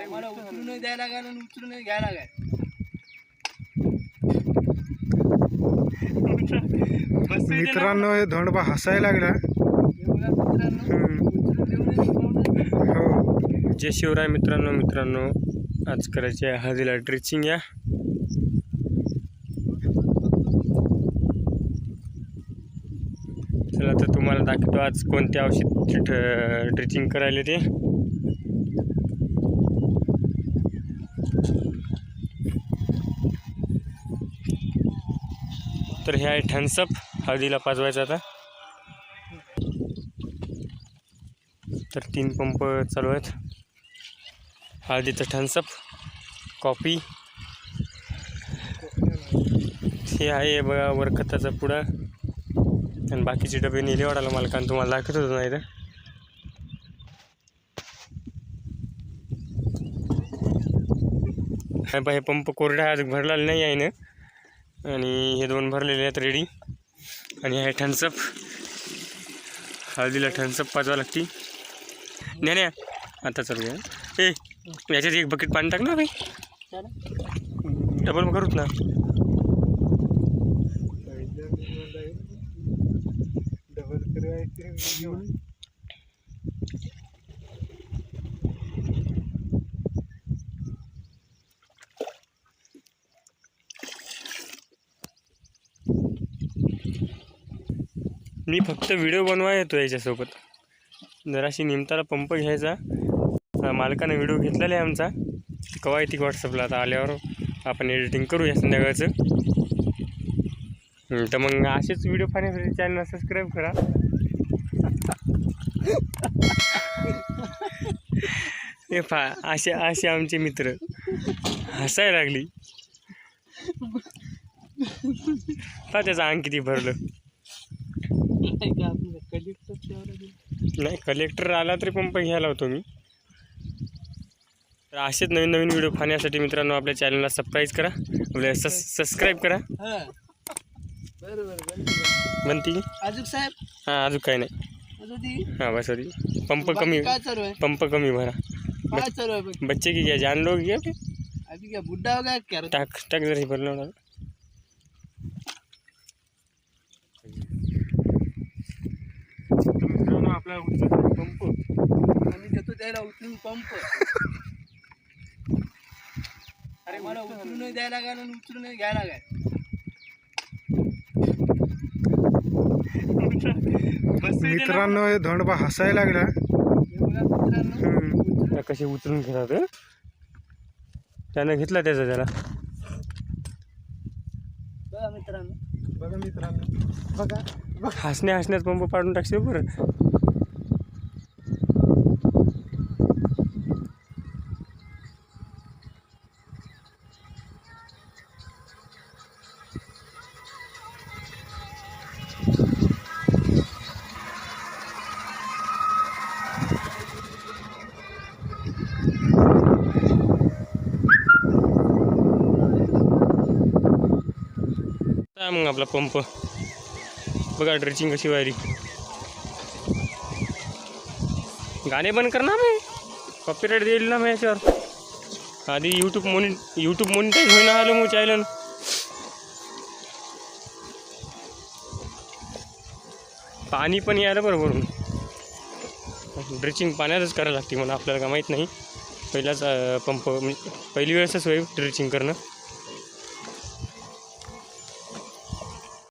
अरे मला उचलून द्यायला लागेल आणि उचलून घ्यायला लागेल. मित्रांनो हे धोंडबा हसायला लागला. हे. हो जय शिवराय मित्रांनो मित्रांनो आज करायची आहे हळदीला ड्रिचिंग या. चला तर तुम्हाला दाखवतो आज कोणत्या औषध ड्रिचिंग करायला ते. तर हे आहे थम्सअप हळदीला पाजवायचं आता. तर तीन पंप चालू आहेत. हळदीचं थम्सअप कॉफी. हे आहे बघा वर खताचा पुडा. आणि बाकीचे डबे नेले वाढायला मला कारण तुम्हाला दाखवत होतो नाही तर हे हे पंप कोरडा आज भरलेला नाही आहे ना आणि हे दोन भरलेले आहेत रेडी आणि हे थम्सअप हळदीला थम्सअप पाजवा लागते नाही नाही आता चालू आहे ए याच्यात एक बकेट पाणी टाक ना भाई डबल मग करूच ना. डबल मी फक्त व्हिडिओ बनवा येतो याच्यासोबत. जराशी निमताला पंप घ्यायचा. मालकानं व्हिडिओ घेतलेला आहे आमचा. कवा येते व्हॉट्सअपला आता आल्यावर आपण एडिटिंग करूया संध्याकाळचं. तर मग असेच व्हिडिओ पाहण्यासाठी चॅनल सबस्क्राईब करा. हे पा असे असे आमचे मित्र. हसायला लागली. पा त्याचं अंग किती भरलं. नाही का आपलं कलेक्टर. नाही आला तरी पंप घ्यायला होतो मी. तर असेच नवीन नवीन व्हिडिओ पाहण्यासाठी मित्रांनो आपल्या चॅनलला सबस्क्राईब करा. आपल्या सस सबस्क्राईब करा. हा. बरं बरं बरं. बरं. बनती की अजून साहेब? हां अजून काही नाही. अजून ती हां बस होती पंप बाकी कमी काय चालू आहे? पंप कमी भरा. काय चालू बच्चे की क्या जान लोग क्या बे? अभी क्या बुड्ढा हो गया क्या रे? टाक टाक जरा हे भरलं होतं. तर उचलून पंप. आम्ही देतो त्याला उचलून पंप. अरे मला उचलून द्यायला लागेल आणि उचलून घ्यायला लागेल. मित्रांनो हे धोंडबा हसायला लागला. हे कसे उचलून घेतात? त्यानं घेतला त्याचा त्याला. बघा मित्रांनो. बघा मित्रांनो. बघा. हसण्या हसण्यात पंप पाडून टाकશે बरं. आहे मग आपला पंप? बघा ड्रेचिंग कशी वायरी गाणे बंद कर ना मी? कॉपीराईट देईल ना मी याच्यावर. आधी यूट्यूब मोनि यूट्यूब मोनिटाईज होईना आलं मग चॅनल पाणी पण यायला बरोबर ड्रेचिंग पाण्यातच करायला लागते मला आपल्याला का माहीत नाही. पहिलाच पंप म्हणजे पहिली वेळेसच होईल ड्रेचिंग करणं.